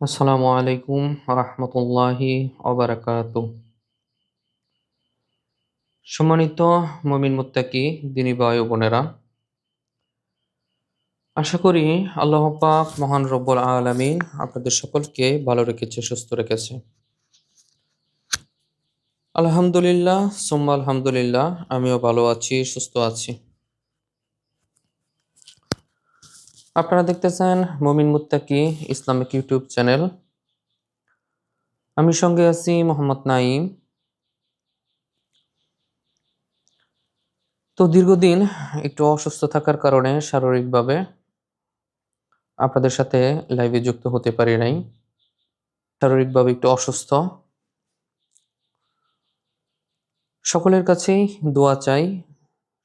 আসসালামু আলাইকুম রহমতুল্লাহি অবরাকাত সম্মানিত মমিন মুত্তাকি, দিনী ও বোনেরা, আশা করি আল্লাহ পাক মহান রব্বুল আলামিন আপনাদের সকলকে ভালো রেখেছে, সুস্থ রেখেছে। আলহামদুলিল্লাহ, সুম্মা আলহামদুলিল্লাহ, আমিও ভালো আছি, সুস্থ আছি। আপনারা দেখতেছেন মমিন মুত্তাকি ইসলামিক ইউটিউব চ্যানেল। আমি সঙ্গে আছি মোহাম্মদ নাইম তো দীর্ঘদিন একটু অসুস্থ থাকার কারণে শারীরিকভাবে আপনাদের সাথে লাইভে যুক্ত হতে পারি নাই। শারীরিকভাবে একটু অসুস্থ। সকলের কাছেই দোয়া চাই।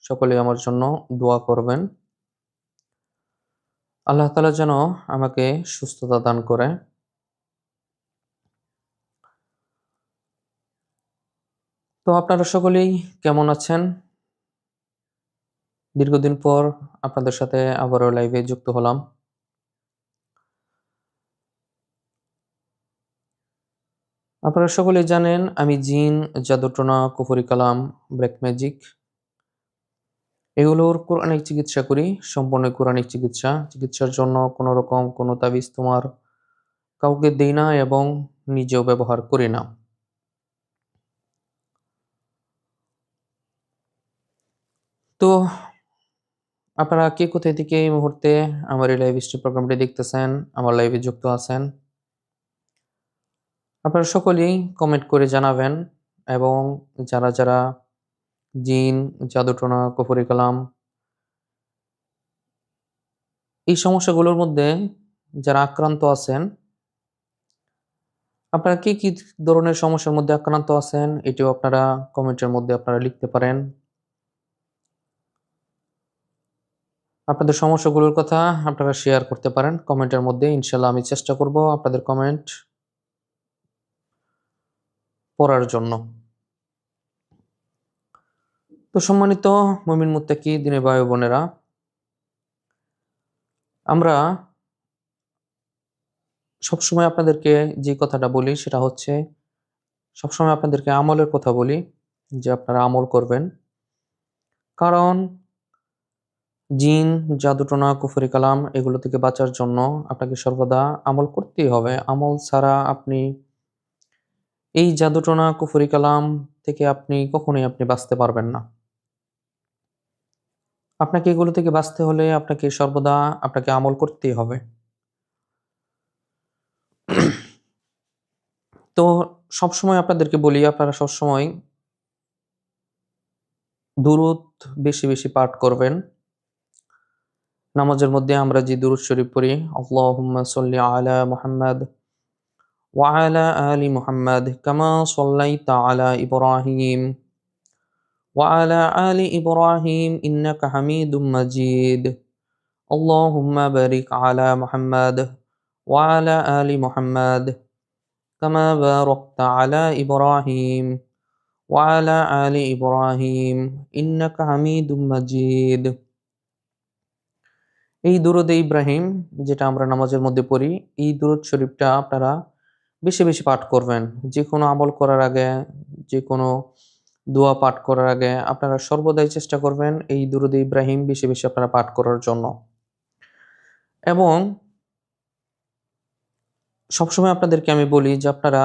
সকলে আমার জন্য দোয়া করবেন। আল্লাহ তালা যেন আমাকে সুস্থতা দান করে। তো আপনারা সকলেই কেমন আছেন? দীর্ঘদিন পর আপনাদের সাথে আবারও লাইভে যুক্ত হলাম। আপনারা সকলেই জানেন, আমি জিন, জাদুটনা কুফরি কালাম ব্ল্যাক ম্যাজিক। এগুলোর কোরআনিক চিকিৎসা করি, সম্পূর্ণ কোরআনিক চিকিৎসা। চিকিৎসার জন্য কোনো রকম কোনো তাবিজ তোমার কাউকে দিই না এবং নিজেও ব্যবহার করি না। তো আপনারা কে কোথায় থেকে এই মুহূর্তে আমার এই লাইভ স্ট্রিম প্রোগ্রামটি দেখতেছেন, আমার লাইভে যুক্ত আছেন? আপনারা সকলেই কমেন্ট করে জানাবেন এবং যারা যারা জিন, জাদুটনা, কুফরি কালাম। এই সমস্যাগুলোর মধ্যে যারা আক্রান্ত আছেন, আপনারা কি কি ধরনের সমস্যার মধ্যে আক্রান্ত আছেন, এটিও আপনারা কমেন্টের মধ্যে আপনারা লিখতে পারেন। আপনাদের সমস্যাগুলোর কথা আপনারা শেয়ার করতে পারেন, কমেন্টের মধ্যে ইনশাল্লাহ আমি চেষ্টা করব আপনাদের কমেন্ট পড়ার জন্য। তো সম্মানিত মমিন মুত্তাকি, দিনের ভাই বোনেরা, আমরা সবসময় আপনাদেরকে যে কথাটা বলি সেটা হচ্ছে, সবসময় আপনাদেরকে আমলের কথা বলি, যে আপনারা আমল করবেন। কারণ জিন, জাদুটনা, কুফরি কালাম, এগুলো থেকে বাঁচার জন্য আপনাকে সর্বদা আমল করতেই হবে। আমল ছাড়া আপনি এই জাদুটনা, কুফরি কালাম থেকে আপনি কখনোই আপনি বাঁচতে পারবেন না। আপনাকে এগুলো থেকে বাঁচতে হলে আপনাকে সর্বদা আপনাকে আমল করতেই হবে। তো সবসময় আপনাদেরকে বলি, আপনারা সবসময় দুরুদ বেশি বেশি পাঠ করবেন। নামাজের মধ্যে আমরা যে দুরুদ শরীফ পড়ি, আল্লাহুম্মা সাল্লি আলা মুহাম্মাদ ওয়া আলা আলি মুহাম্মাদ কামা সাল্লাইতা আলা ইব্রাহিম। وعلى آل إبراهيم إنك حميد مجيد اللهم بارك على محمد وعلى آل محمد كما باركت على إبراهيم وعلى آل إبراهيم إنك حميد مجيد এই দুরুদ ইব্রাহিম যেটা আমরা নামাজের মধ্যে পড়ি এই দুরুদ শরীফটা আপনারা বেশি বেশি পাঠ করবেন যে কোনো আমল করার আগে যে কোনো দোয়া পাঠ করার আগে আপনারা সর্বদাই চেষ্টা করবেন এই দুরুদ ইব্রাহিম বেশি বেশি আপনারা পাঠ করার জন্য। এবং সবসময় আপনাদেরকে আমি বলি যে আপনারা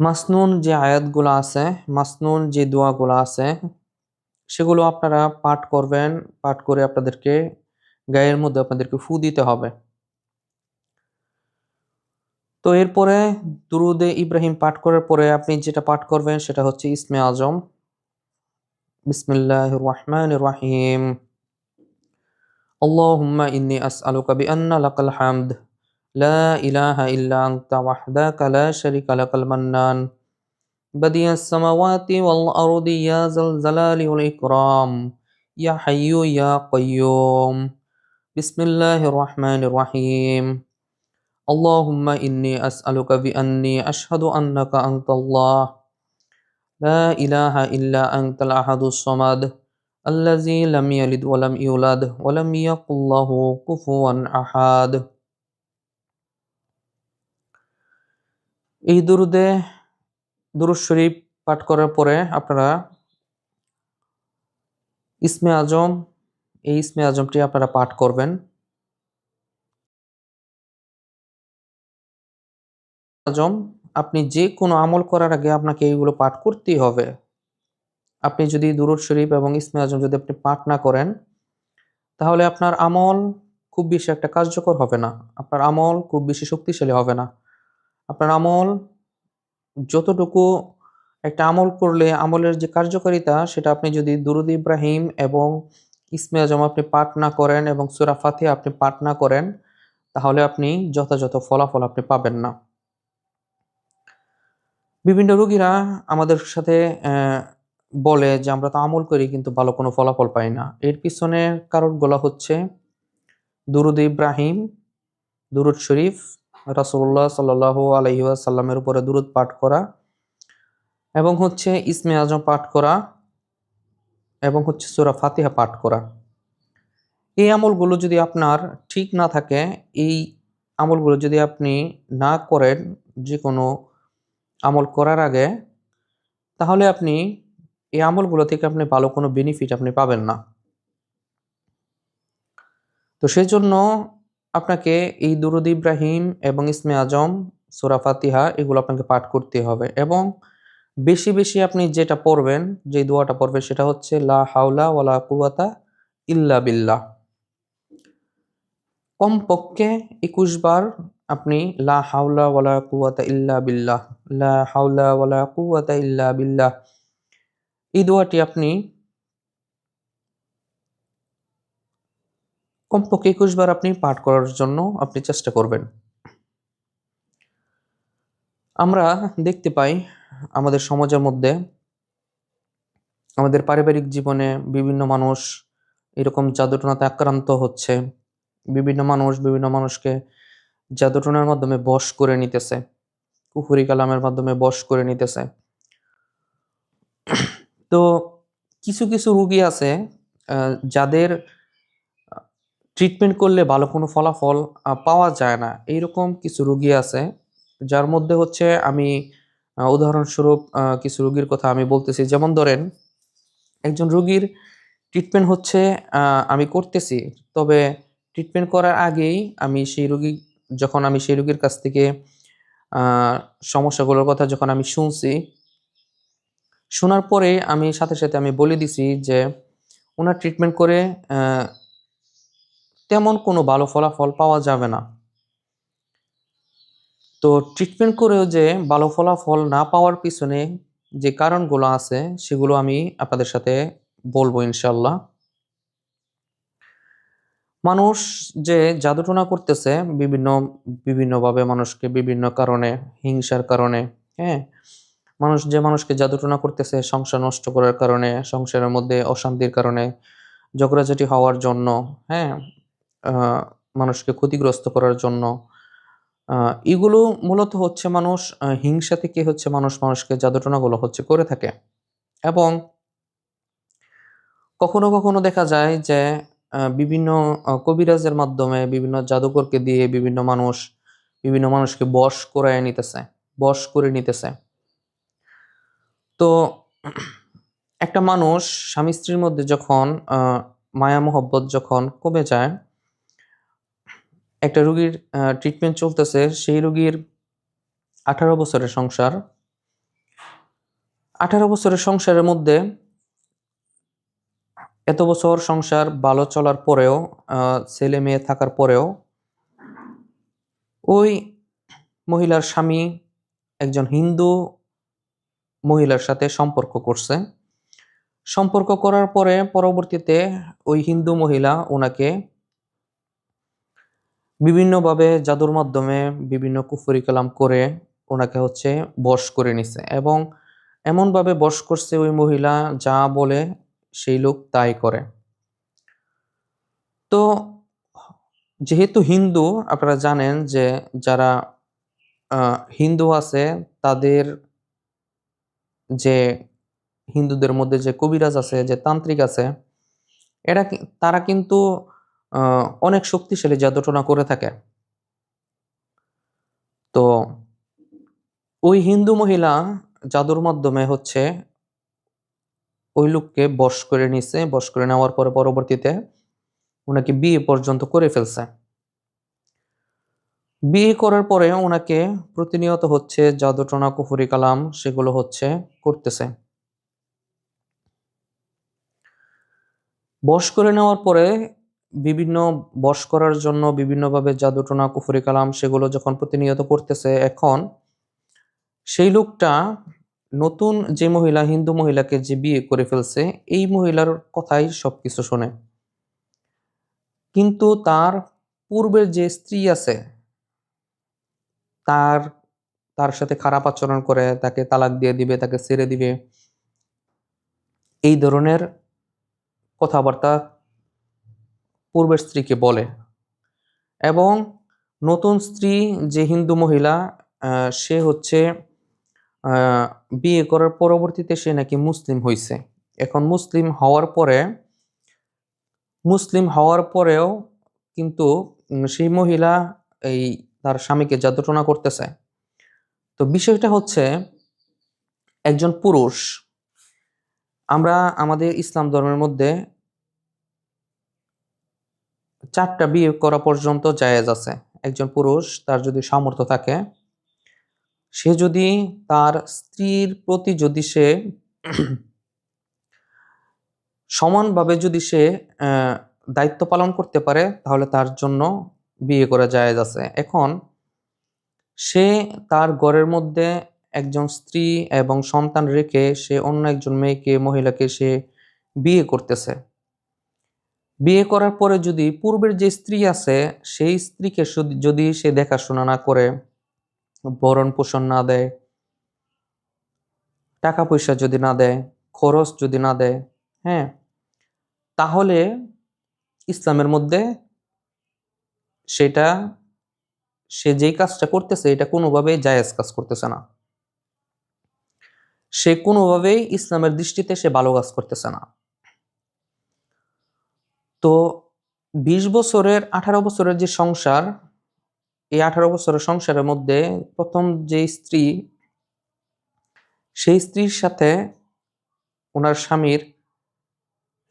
মাসনুন যে আয়াতগুলো আছে, মাসনুন যে দোয়াগুলো আছে, সেগুলো আপনারা পাঠ করবেন, পাঠ করে আপনাদেরকে গায়ের মধ্যে আপনাদেরকে ফু দিতে হবে। তো এরপরে দুরুদে ইব্রাহিম পাঠ করার পরে আপনি যেটা পাঠ করবেন সেটা হচ্ছে ইসমে আজম বিসমিল্লাহ রহমান রাহিম اللهم إني أسألك بأن لك الحمد لا إله إلا أنت وحدك لا شريك لك المنان بديع السماوات والأرض يا ذا الجلال والإكرام يا حي يا قيوم بسم الله الرحمن الرحيم اللهم إني أسألك بأني أشهد أنك أنت الله لا إله إلا أنت الأحد الصمد الذي لم يلد ولم يولد ولم يقل له كفوا أحد এই দুরুদে দুরুদ শরীফ পাঠ করার পরে আপনারা ইসমে আজম এই ইসমে আজমটি আপনারা পাঠ করবেন আজম, আপনি যে কোনো আমল করার আগে আপনাকে এইগুলো পাঠ করতেই হবে। আপনি যদি দুরুদ শরীফ এবং ইসমে আজম যদি আপনি পাঠ না করেন, তাহলে আপনার আমল খুব বেশি একটা কার্যকর হবে না। আপনার আমল খুব বেশি শক্তিশালী হবে না। আপনার আমল যতটুকু একটা আমল করলে আমলের যে কার্যকারিতা, সেটা আপনি যদি দুরুদ ইব্রাহিম এবং ইসমে আজম আপনি পাঠ না করেন এবং সুরা ফাতে আপনি পাঠ না করেন, তাহলে আপনি যথাযথ ফলাফল আপনি পাবেন না। বিভিন্ন রোগীরা আমাদের সাথে বলে যে আমরা তো আমল করি কিন্তু ভালো কোনো ফলাফল পাই না। এর পিছনের কারণগুলো হচ্ছে, দুরুদ ইব্রাহিম, দুরুদ শরীফ, রাসূলুল্লাহ সাল্লাল্লাহু আলাইহি ওয়াসাল্লামের উপরে দুরুদ পাঠ করা এবং হচ্ছে ইসমে আজম পাঠ করা এবং হচ্ছে সূরা ফাতিহা পাঠ করা। এই আমলগুলো যদি আপনার ঠিক না থাকে, এই আমলগুলো যদি আপনি না করেন যে কোনো আমল করার আগে তাহলে আপনি এই আমলগুলো থেকে আপনি ভালো কোনো বেনিফিট আপনি পাবেন না। তো সেই জন্য আপনাকে এই দুরুদ ইব্রাহিম এবং ইসমে আজম, সুরা ফাতিহা এগুলো আপনাকে পাঠ করতে হবে এবং বেশি বেশি আপনি যেটা পড়বেন, যে দোয়াটা পড়বেন সেটা হচ্ছে, লা হাওলা ওয়ালা কুওয়াতা ইল্লা বিল্লাহ। কমপক্ষে একুশ বার আপনি লা হাওলা ওয়ালা কুওয়াতা ইল্লা বিল্লাহ লা হাওলা ওয়ালা কুওয়াতা ইল্লা বিল্লাহ। এই দোয়াটি আপনি কমপক্ষে একুশ বার আপনি পাঠ করার জন্য আপনি চেষ্টা করবেন। আমরা দেখতে পাই আমাদের সমাজের মধ্যে আমাদের পারিবারিক জীবনে বিভিন্ন মানুষ এরকম জাদুটনাতে আক্রান্ত হচ্ছে। বিভিন্ন মানুষ বিভিন্ন মানুষকে জাদুটনার মাধ্যমে বশ করে নিতেছে। কুফুরি কালামের মাধ্যমে বশ করে নিতেছে। তো কিছু কিছু রুগী আছে যাদের ট্রিটমেন্ট করলে ভালো কোনো ফলাফল পাওয়া যায় না। এইরকম কিছু রুগী আছে, যার মধ্যে হচ্ছে আমি উদাহরণস্বরূপ কিছু রুগীর কথা আমি বলতেছি। যেমন ধরেন, একজন রুগীর ট্রিটমেন্ট হচ্ছে আমি করতেছি, তবে ট্রিটমেন্ট করার আগেই আমি সেই রুগী, যখন আমি সেই রুগীর কাছ থেকে সমস্যাগুলোর কথা যখন আমি শুনছি, শোনার পরে আমি সাথে সাথে আমি বলে দিছি যে ওনার ট্রিটমেন্ট করে তেমন কোনো ভালো ফলাফল পাওয়া যাবে না। তো ট্রিটমেন্ট করেও যে ভালো ফলাফল না পাওয়ার পিছনে যে কারণগুলো আছে, সেগুলো আমি আপনাদের সাথে বলব ইনশাল্লাহ মানুষ যে জাদুটনা করতেছে, বিভিন্ন, বিভিন্নভাবে মানুষকে বিভিন্ন কারণে, হিংসার কারণে হ্যাঁ? মানুষ যে মানুষকে জাদুটনা করতেছে, সংসার নষ্ট করার কারণে, সংসারের মধ্যে অশান্তির কারণে, ঝগড়াঝাটি হওয়ার জন্য হ্যাঁ? মানুষকে ক্ষতিগ্রস্ত করার জন্য এগুলো মূলত হচ্ছে মানুষ হিংসা থেকে হচ্ছে মানুষ মানুষকে জাদুটনাগুলো হচ্ছে করে থাকে। এবং কখনো কখনো দেখা যায় যে বিভিন্ন কবিরাজের মাধ্যমে বিভিন্ন জাদুকরকে দিয়ে বিভিন্ন মানুষ, বিভিন্ন মানুষকে বশ করায় নিতেছে, বশ করে নিতেছে। তো একটা মানুষ স্বামী স্ত্রীর মধ্যে যখন মায়া মোহব্বত যখন কমে যায়, একটা রুগীর ট্রিটমেন্ট চলতেছে, সেই রুগীর আঠারো বছরের সংসার। আঠারো বছরের সংসারের মধ্যে এত বছর সংসার ভালো চলার পরেও ছেলে মেয়ে থাকার পরেও, ওই মহিলার স্বামী একজন হিন্দু মহিলার সাথে সম্পর্ক করছে। সম্পর্ক করার পরে পরবর্তীতে ওই হিন্দু মহিলা ওনাকে বিভিন্নভাবে জাদুর মাধ্যমে বিভিন্ন কুফরি কালাম করে ওনাকে হচ্ছে বশ করে নিছে এবং এমনভাবে বশ করছে ওই মহিলা যা বলে সেই লোক তাই করে। তো যেহেতু হিন্দু, আপনারা জানেন যে যারা হিন্দু আছে, তাদের যে হিন্দুদের মধ্যে যে কবিরাজ আছে, যে তান্ত্রিক আছে, এরা তারা কিন্তু অনেক শক্তিশালী জাদুটনা করে থাকে। তো ওই হিন্দু মহিলা জাদুর মাধ্যমে হচ্ছে ওই লোককে বশ করে নিছে, বশ করে নেওয়ার পরে পরবর্তীতে ওনাকে বিয়ে পর্যন্ত করে ফেলছে। বিয়ে করার পরে ওনাকে প্রতিনিয়ত হচ্ছে জাদুটনা, কুফুরি কালাম সেগুলো হচ্ছে করতেছে। বশ করে নেওয়ার পরে বিভিন্ন বশ করার জন্য বিভিন্নভাবে জাদুটনা, কুফুরি কালাম সেগুলো যখন প্রতিনিয়ত করতেছে এখন, সেই লোকটা নতুন যে মহিলা, হিন্দু মহিলাকে যে বিয়ে করে ফেলছে, এই মহিলার কথাই সবকিছু শোনে। কিন্তু তার পূর্বের যে স্ত্রী আছে, তার তার সাথে খারাপ আচরণ করে, তাকে তালাক দিয়ে দিবে, তাকে ছেড়ে দিবে, এই ধরনের কথাবার্তা পূর্বের স্ত্রীকে বলে। এবং নতুন স্ত্রী যে হিন্দু মহিলা সে হচ্ছে বিয়ে করার পরবর্তীতে সে নাকি মুসলিম হয়েছে এখন মুসলিম হওয়ার পরে, মুসলিম হওয়ার পরেও কিন্তু সেই মহিলা এই তার স্বামীকে জাদুটনা করতেছে। তো বিষয়টা হচ্ছে, একজন পুরুষ, আমরা আমাদের ইসলাম ধর্মের মধ্যে চারটা বিয়ে করা পর্যন্ত জায়েজ আছে। একজন পুরুষ, তার যদি সামর্থ্য থাকে সে যদি তার স্ত্রীর প্রতি যদি সে সমানভাবে যদি সে দায়িত্ব পালন করতে পারে, তাহলে তার জন্য বিয়ে করা জায়েজ আছে। এখন সে তার ঘরের মধ্যে একজন স্ত্রী এবং সন্তান রেখে সে অন্য একজন মেয়েকে, মহিলাকে সে বিয়ে করতেছে। বিয়ে করার পরে যদি পূর্বের যে স্ত্রী আছে, সেই স্ত্রীকে যদি সে দেখাশোনা না করে ভরণ পোষণ না দেয়, টাকা পয়সা যদি না দেয়, খরচ যদি না দেয় হ্যাঁ তাহলে ইসলামের মধ্যে সেটা, সে যেই কাজটা করতেছে, এটা কোনোভাবেই জায়েজ কাজ করতেছে না। সে কোনোভাবেই ইসলামের দৃষ্টিতে সে ভালো কাজ করতেছে না। তো বিশ বছরের, আঠারো বছরের যে সংসার এই আঠারো বছরের সংসারের মধ্যে প্রথম যে স্ত্রী, সেই স্ত্রীর সাথে ওনার স্বামীর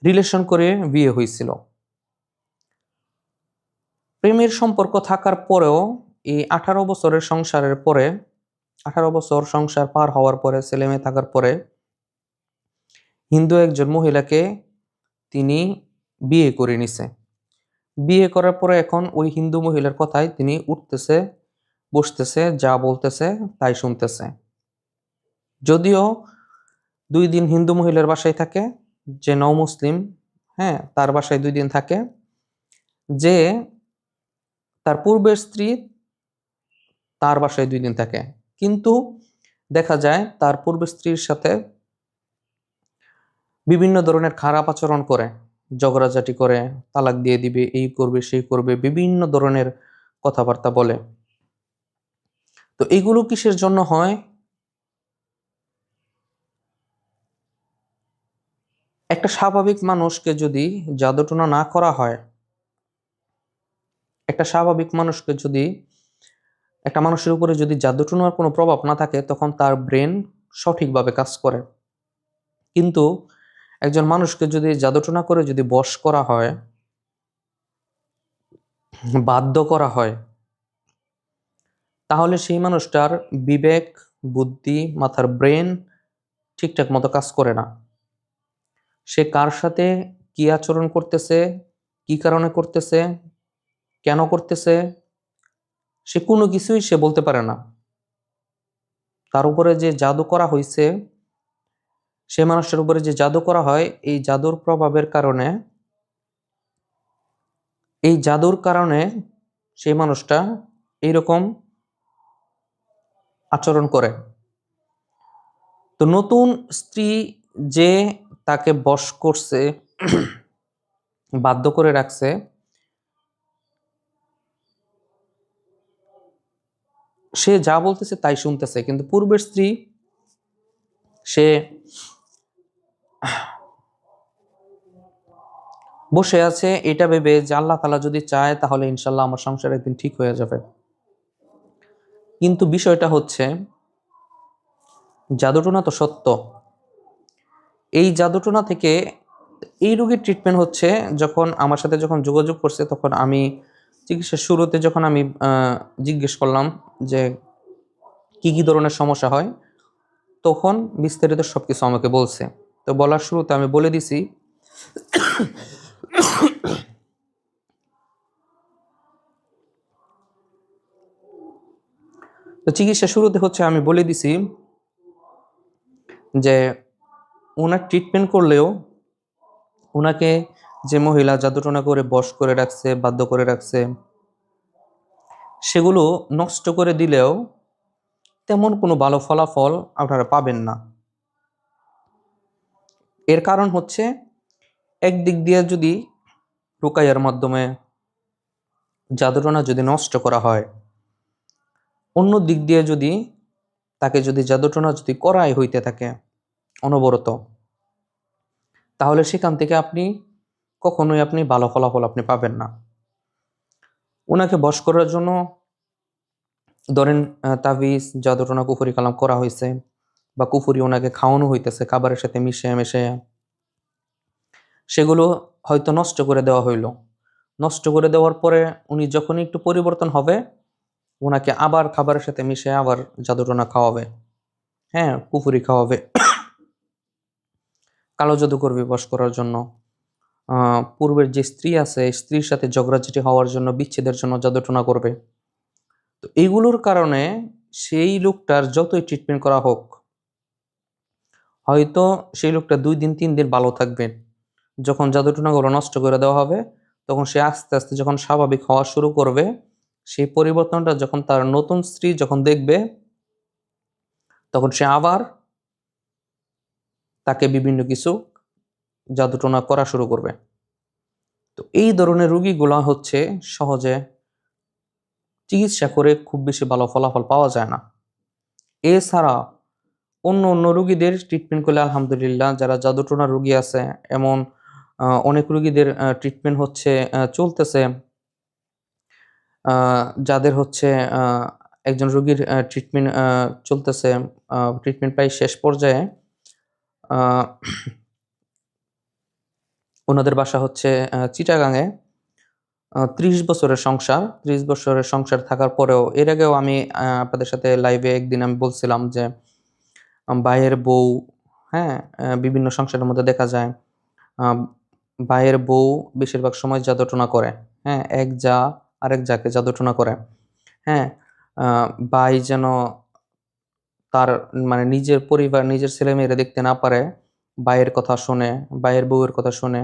রিলেশন করে বিয়ে হয়েছিল। প্রেমের সম্পর্ক থাকার পরেও এই আঠারো বছরের সংসারের পরে, আঠারো বছর সংসার পার হওয়ার পরে, ছেলে মেয়ে থাকার পরে হিন্দু একজন মহিলাকে তিনি বিয়ে করে নিছে। বিয়ে করার পরে এখন ওই হিন্দু মহিলার কথাই তিনি উঠতেছে, বসতেছে, যা বলতেছে তাই শুনতেছে। যদিও দুই দিন হিন্দু মহিলার বাসায় থাকে, যে নও মুসলিম হ্যাঁ তার বাসায় দুই দিন থাকে, যে তার পূর্বের স্ত্রী তার বাসায় দুই দিন থাকে। কিন্তু দেখা যায় তার পূর্বের স্ত্রীর সাথে বিভিন্ন ধরনের খারাপ আচরণ করে। ঝগড়াঝাটি করে, তালাক দিয়ে দিবে, এই করবে, সেই করবে, বিভিন্ন ধরনের কথাবার্তা বলে। তো এইগুলো কিসের জন্য হয়? একটা স্বাভাবিক মানুষকে যদি জাদুটনা না করা হয়, একটা স্বাভাবিক মানুষকে যদি, একটা মানুষের উপরে যদি জাদুটনার কোনো প্রভাব না থাকে, তখন তার ব্রেন সঠিকভাবে কাজ করে। কিন্তু একজন মানুষকে যদি জাদুটনা করে যদি বশ করা হয়, বাধ্য করা হয়, তাহলে সেই মানুষটার বিবেক, বুদ্ধি, মাথার ব্রেন ঠিকঠাক মতো কাজ করে না। সে কার সাথে কি আচরণ করতেছে, কি কারণে করতেছে, কেন করতেছে, সে কোনো কিছুই সে বলতে পারে না। তার উপরে যে জাদু করা হয়েছে সে মানুষের উপরে যে জাদু করা হয়, এই জাদুর প্রভাবের কারণে, এই জাদুর কারণে সেই মানুষটা এইরকম আচরণ করে। তো নতুন স্ত্রী যে তাকে বশ করছে, বাধ্য করে রাখছে, সে যা বলতেছে তাই শুনতেছে, কিন্তু পূর্বের স্ত্রী সে বসে আছে, এটা ভেবে যে আল্লাহ তালা যদি চায়, তাহলে ইনশাল্লাহ আমার সংসার একদিন ঠিক হয়ে যাবে। কিন্তু বিষয়টা হচ্ছে, জাদুটোনা তো সত্য। এই জাদুটোনা থেকে এই রোগীর ট্রিটমেন্ট হচ্ছে যখন আমার সাথে যখন যোগাযোগ করছে, তখন আমি চিকিৎসার শুরুতে যখন আমি জিজ্ঞেস করলাম যে কি কি ধরনের সমস্যা হয়, তখন বিস্তারিত সব কিছু আমাকে বলছে। তো বলার শুরুতে আমি বলে দিছি। তো চিকিৎসা শুরুতে হচ্ছে আমি বলে দিছি যে ওনার ট্রিটমেন্ট করলেও ওনাকে যে মহিলা জাদুটনা করে বশ করে রাখছে, বাধ্য করে রাখছে, সেগুলো নষ্ট করে দিলেও তেমন কোনো ভালো ফলাফল আপনারা পাবেন না। এর কারণ হচ্ছে একদিক দিয়ে যদি রুকাইয়ার মাধ্যমে জাদুটনা যদি নষ্ট করা হয়, অন্য দিক দিয়ে যদি তাকে যদি জাদুটনা যদি করাই হইতে থাকে অনবরত, তাহলে সেখান থেকে আপনি কখনোই আপনি ভালো ফলাফল আপনি পাবেন না। ওনাকে বশ করার জন্য ধরেন তাবিজ, জাদুটনা কুফুরি কালাম করা হয়েছে বা কুফুরি ওনাকে খাওয়ানো হইতেছে, খাবারের সাথে মিশে মিশে সেগুলো হয়তো নষ্ট করে দেওয়া হইল। নষ্ট করে দেওয়ার পরে উনি যখনই একটু পরিবর্তন হবে ওনাকে আবার খাবারের সাথে মিশে আবার জাদুটনা খাওয়াবে। হ্যাঁ কুফুরি খাওয়াবে। কালো জাদু করবে বশ করার জন্য। পূর্বের যে স্ত্রী আছে স্ত্রীর সাথে ঝগড়াঝাটি হওয়ার জন্য, বিচ্ছেদের জন্য জাদুটনা করবে। তো এইগুলোর কারণে সেই লোকটার যতই ট্রিটমেন্ট করা হোক হয়তো সেই লোকটা দুই দিন, তিন দিন ভালো থাকবে। যখন জাদুটনাগুলো নষ্ট করে দেওয়া হবে, তখন সে আস্তে আস্তে যখন স্বাভাবিক হওয়া শুরু করবে, সেই পরিবর্তনটা যখন তার নতুন স্ত্রী যখন দেখবে, তখন সে আবার তাকে বিভিন্ন কিছু জাদুটনা করা শুরু করবে। তো এই ধরনের রুগীগুলা হচ্ছে সহজে চিকিৎসা করে খুব বেশি ভালো ফলাফল পাওয়া যায় না। এছাড়া অন্য অন্য রুগীদের ট্রিটমেন্ট করলে আলহামদুলিল্লাহ, যারা জাদুটনা রুগী আছে, এমন অনেক রুগীদের ট্রিটমেন্ট হচ্ছে চলতেছে। যাদের হচ্ছে একজন রুগীর ট্রিটমেন্ট চলতেছে ট্রিটমেন্ট প্রায় শেষ পর্যায়ে ওনাদের বাসা হচ্ছে চিটাগাঙে ত্রিশ বছরের সংসার। ত্রিশ বছরের সংসার থাকার পরেও, এর আগেও আমি আপনাদের সাথে লাইভে একদিন আমি বলছিলাম যে ভাইয়ের বউ হ্যাঁ বিভিন্ন সংসারের মধ্যে দেখা যায় ভাইয়ের বউ বেশিরভাগ সময় জাদুটনা করে হ্যাঁ এক যা আরেক যাকে জাদুটনা করে হ্যাঁ ভাই যেন তার মানে নিজের পরিবার, নিজের ছেলে মেয়েরা দেখতে না পারে, ভাইয়ের কথা শুনে, ভাইয়ের বউয়ের কথা শুনে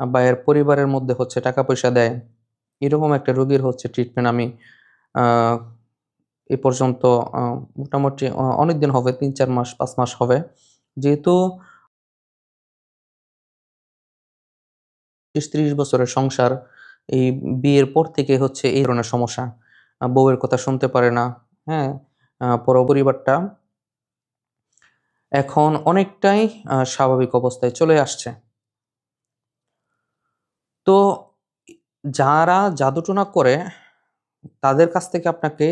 ভাইয়ের পরিবারের মধ্যে হচ্ছে টাকা পয়সা দেয়, এরকম একটা রোগীর হচ্ছে ট্রিটমেন্ট আমি এ পর্যন্ত মোটামুটি অনেক দিন হবে তিন চার মাস পাঁচ মাস হবে। যেহেতু তিরিশ বছরের সংসার এই বিয়ের পর থেকে হচ্ছে এই ধরনের সমস্যা। বউয়ের কথা শুনতে পারে না হ্যাঁ? আহ, পরিবারটা এখন অনেকটাই স্বাভাবিক অবস্থায় চলে আসছে। তো যারা জাদুটনা করে তাদের কাছ থেকে আপনাকে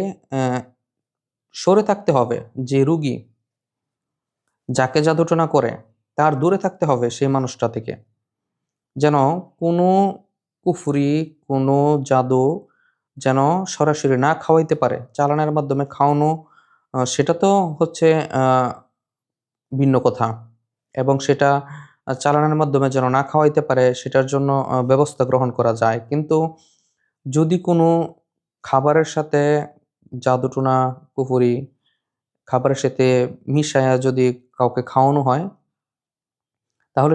সরে থাকতে হবে যে রুগী যাকে জাদুটনা করে, তার দূরে থাকতে হবে সেই মানুষটা থেকে। যেন কোনো কুফুরি, কোনো জাদু যেন সরাসরি না খাওয়াইতে পারে। চালানের মাধ্যমে খাওয়ানো সেটা তো হচ্ছে ভিন্ন কথা। এবং সেটা চালানের মাধ্যমে যেন না খাওয়াইতে পারে, সেটার জন্য ব্যবস্থা গ্রহণ করা যায়। কিন্তু যদি কোনো খাবারের সাথে জাদুটুনা কুফুরি খাবারের সাথে মিশায়া যদি কাউকে খাওয়ানো হয়, তাহলে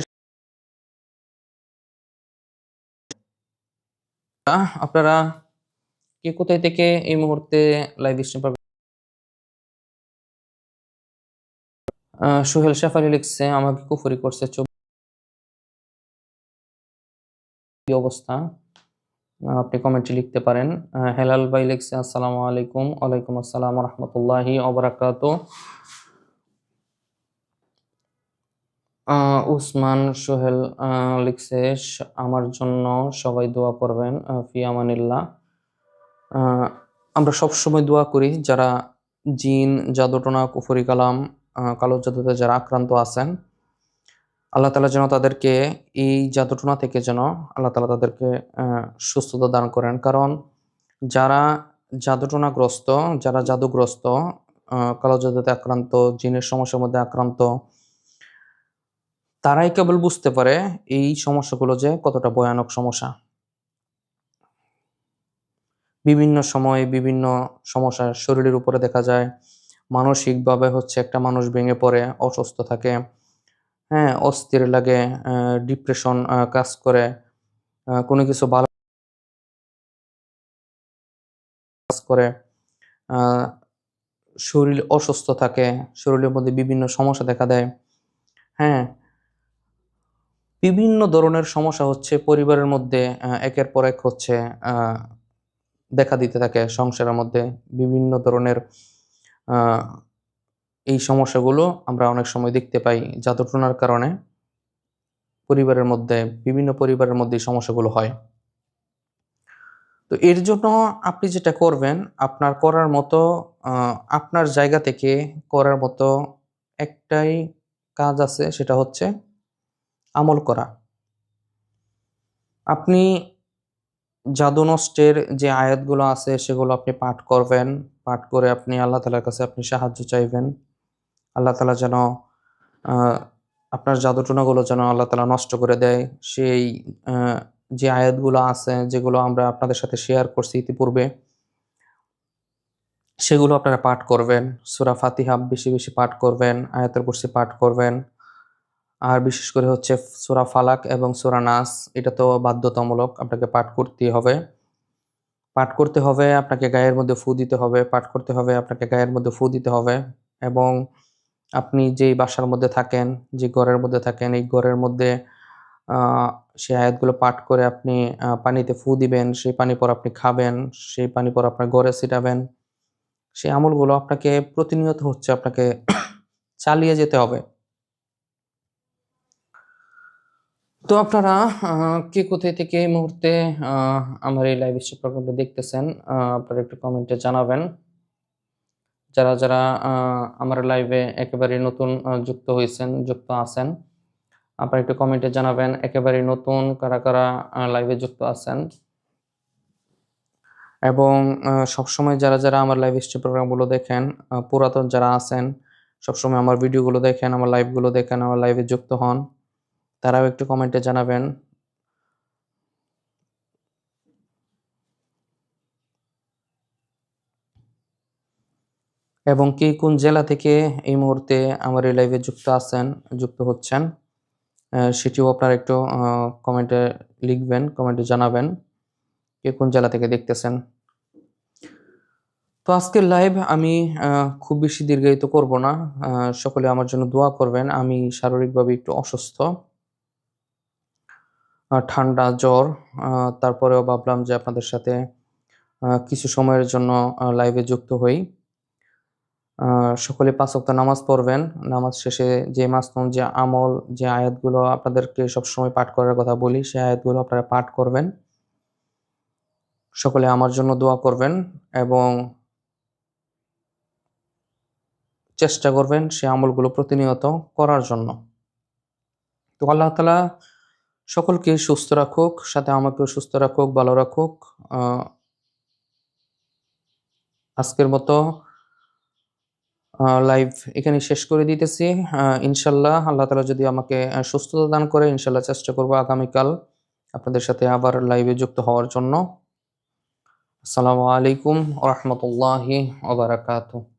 আপনারা কে কোথায় থেকে এই মুহূর্তে লাইভ স্ট্রিম পাবেন? সোহেল শেফালি লিখছে, আমাকে কুফুরি করছে অবস্থা? আপনি কমেন্টে লিখতে পারেন। হেলাল ভাই লিখছে আসসালামু আলাইকুম। ওয়ালাইকুম আসসালাম রহমতুল্লাহি অবরাকাত উসমান সোহেল লিখছে আমার জন্য সবাই দোয়া করবেন আহ, ফি আমানিল্লাহ। আহ, আমরা সব সময় দোয়া করি যারা জিন জাদুটনা কুফরি কালাম কালো জাদুতে যারা আক্রান্ত আছেন আল্লাহ তালা যেন তাদেরকে এই জাদুটনা থেকে যেন আল্লাহ তালা তাদেরকে সুস্থতা দান করেন। কারণ যারা জাদুটনাগ্রস্ত, যারা জাদুগ্রস্ত কালো জাদুতে আক্রান্ত, জিনের সমস্যার মধ্যে আক্রান্ত, তারাই কেবল বুঝতে পারে এই সমস্যাগুলো যে কতটা ভয়ানক সমস্যা। বিভিন্ন সময়ে বিভিন্ন সমস্যা শরীরের উপরে দেখা যায়, মানসিকভাবে হচ্ছে একটা মানুষ ভেঙে পড়ে, অসুস্থ থাকে। হ্যাঁ অস্থির লাগে ডিপ্রেশন কাজ করে কোনো কিছু ভালো কাজ করে শরীর অসুস্থ থাকে, শরীরের মধ্যে বিভিন্ন সমস্যা দেখা দেয় হ্যাঁ। বিভিন্ন ধরনের সমস্যা হচ্ছে, পরিবারের মধ্যে একের পর এক হচ্ছে দেখা দিতে থাকে সংসারের মধ্যে, বিভিন্ন ধরনের এই সমস্যাগুলো আমরা অনেক সময় দেখতে পাই জাদুটনার কারণে। পরিবারের মধ্যে, বিভিন্ন পরিবারের মধ্যে সমস্যাগুলো হয়। তো এর জন্য আপনি যেটা করবেন, আপনার করার মতো আপনার জায়গা থেকে করার মতো একটাই কাজ আছে, সেটা হচ্ছে আমল করা। আপনি জাদু নষ্টের যে আয়াতগুলো আছে, সেগুলো আপনি পাঠ করবেন। পাঠ করে আপনি আল্লাহ তালার কাছে আপনি সাহায্য চাইবেন। আল্লাহ তালা যেন আপনার জাদুটনাগুলো যেন আল্লাহ তালা নষ্ট করে দেয়। সেই যে আয়াতগুলো আছে, যেগুলো আমরা আপনাদের সাথে শেয়ার করছি ইতিপূর্বে, সেগুলো আপনারা পাঠ করবেন। সূরা ফাতিহা বেশি বেশি পাঠ করবেন, আয়াতের কুরসি পাঠ করবেন। আর বিশেষ করে হচ্ছে সূরা ফালাক এবং সূরা নাস, এটা তো বাধ্যতামূলক, আপনাকে পাঠ করতেই হবে। পাঠ করতে হবে, আপনাকে গায়ের মধ্যে ফু দিতে হবে, পাঠ করতে হবে, আপনাকে গায়ের মধ্যে ফু দিতে হবে। এবং আপনি যেই বাসার মধ্যে থাকেন, যে ঘরের মধ্যে থাকেন, এই ঘরের মধ্যে সেই আয়াতগুলো পাঠ করে আপনি পানিতে ফু দিবেন, সেই পানি পর আপনি খাবেন, সেই পানি পর আপনার ঘরে ছিটাবেন। সেই আমলগুলো আপনাকে প্রতিনিয়ত হচ্ছে আপনাকে চালিয়ে যেতে হবে। তো আপনারা কে কোথায় থেকে এই মুহূর্তে আমার এই লাইভ স্ট্রিম প্রোগ্রামটা দেখতেছেন আপনারা একটু কমেন্টে জানাবেন। যারা যারা আমার লাইভে একেবারে নতুন যুক্ত হয়েছেন, যুক্ত আছেন, আপনারা একটু কমেন্টে জানাবেন একেবারে নতুন কারা কারা লাইভে যুক্ত আছেন। এবং সবসময় যারা যারা আমার লাইভ স্ট্রিম প্রোগ্রামগুলো দেখেন পুরাতন যারা আছেন, সবসময় আমার ভিডিওগুলো দেখেন, আমার লাইভগুলো দেখেন, আমার লাইভে যুক্ত হন, তারাও একটু কমেন্টে জানাবেন। এবং কে কোন জেলা থেকে এই মুহূর্তে আমার এই লাইভে যুক্ত আছেন, যুক্ত হচ্ছেন সেটিও আপনারা একটু কমেন্টে লিখবেন কমেন্টে জানাবেন কে কোন জেলা থেকে দেখতেছেন। তো আজকের লাইভ আমি খুব বেশি দীর্ঘায়িত করব না সকলে আমার জন্য দোয়া করবেন। আমি শারীরিকভাবে একটু অসুস্থ ঠান্ডা, জ্বর তারপরেও ভাবলাম যে আপনাদের সাথে কিছু সময়ের জন্য লাইভে যুক্ত হই। সকলে পাঁচ ওয়াক্ত নামাজ পড়বেন। নামাজ শেষে যে মাসনুন, যে আমল, যে আয়াতগুলো আপনাদেরকে সবসময় পাঠ করার কথা বলি, সেই আয়াতগুলো আপনারা পাঠ করবেন। সকলে আমার জন্য দোয়া করবেন এবং চেষ্টা করবেন সেই আমলগুলো প্রতিনিয়ত করার জন্য। তো আল্লাহ তালা সকলকে সুস্থ রাখুক, সাথে আমাকেও সুস্থ রাখুক, ভালো রাখুক। আজকের মতো লাইভ এখানে শেষ করে দিতেছি। ইনশাল্লাহ আল্লাহ তালা যদি আমাকে সুস্থতা দান করে, ইনশাল্লাহ চেষ্টা করব আগামীকাল আপনাদের সাথে আবার লাইভে যুক্ত হওয়ার জন্য। আসসালামু আলাইকুম রহমতুল্লাহি ওবারাকাতুহ